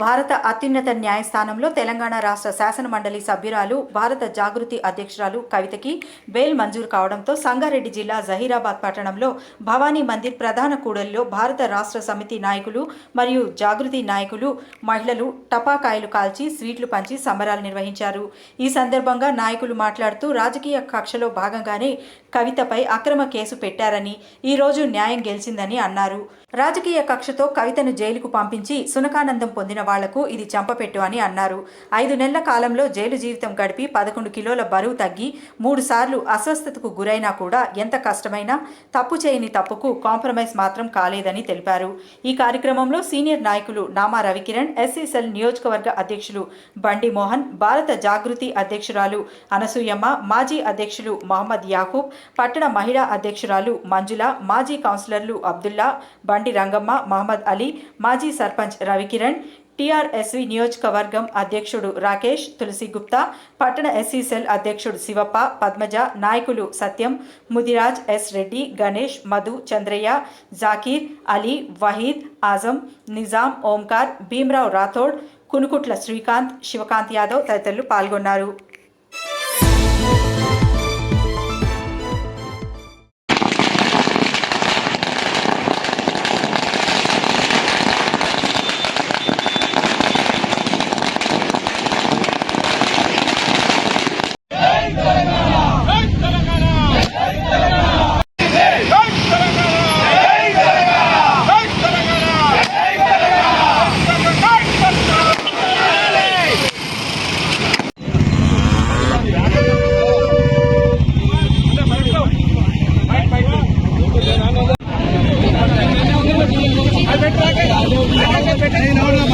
భారత అత్యున్నత న్యాయస్థానంలో తెలంగాణ రాష్ట్ర శాసన మండలి సభ్యురాలు భారత జాగృతి అధ్యక్షురాలు కవితకి బెయిల్ మంజూరు కావడంతో సంగారెడ్డి జిల్లా జహీరాబాద్ పట్టణంలో భవానీ మందిర్ ప్రధాన కూడలిలో భారత రాష్ట్ర సమితి నాయకులు మరియు జాగృతి నాయకులు మహిళలు టపాకాయలు కాల్చి స్వీట్లు పంచి సంబరాలు నిర్వహించారు. ఈ సందర్భంగా నాయకులు మాట్లాడుతూ రాజకీయ కక్షలో భాగంగానే కవితపై అక్రమ కేసు పెట్టారని ఈ రోజు న్యాయం గెలిచిందని అన్నారు. రాజకీయ కక్షతో కవితను జైలుకు పంపించి సునకానందం పొందిన వాళ్ళకు ఇది చంపపెట్టు అని అన్నారు. ఐదు నెలల కాలంలో జైలు జీవితం గడిపి పదకొండు కిలోల బరువు తగ్గి మూడు సార్లు అస్వస్థతకు గురైనా కూడా ఎంత కష్టమైనా తప్పు చేయని తప్పుకు కాంప్రమైజ్ మాత్రం కాలేదని తెలిపారు. ఈ కార్యక్రమంలో సీనియర్ నాయకులు నామా రవికిరణ్ ఎస్సీసెల్ నియోజకవర్గ అధ్యక్షులు బండి మోహన్ భారత జాగృతి అధ్యక్షురాలు అనసూయమ్మ మాజీ అధ్యక్షులు మహమ్మద్ యాకూబ్ పట్టణ మహిళా అధ్యక్షురాలు మంజుల మాజీ కౌన్సిలర్లు అబ్దుల్లా బండి రంగమ్మ మహమ్మద్ అలీ మాజీ సర్పంచ్ రవికిరణ్ టీఆర్ఎస్వి నియోజకవర్గం అధ్యక్షుడు రాకేష్ తులసి గుప్తా పట్టణ ఎస్సీ సెల్ అధ్యక్షుడు శివప్ప పద్మజ నాయకులు సత్యం ముదిరాజ్ ఎస్ రెడ్డి గణేష్ మధు చంద్రయ్య జాకీర్ అలీ వహీద్ ఆజం నిజాం ఓంకార్ భీమరావు రాథోడ్ కునుకుట్ల శ్రీకాంత్ శివకాంత్ యాదవ్ తదితరులు పాల్గొన్నారు. ಬೇಕಂತ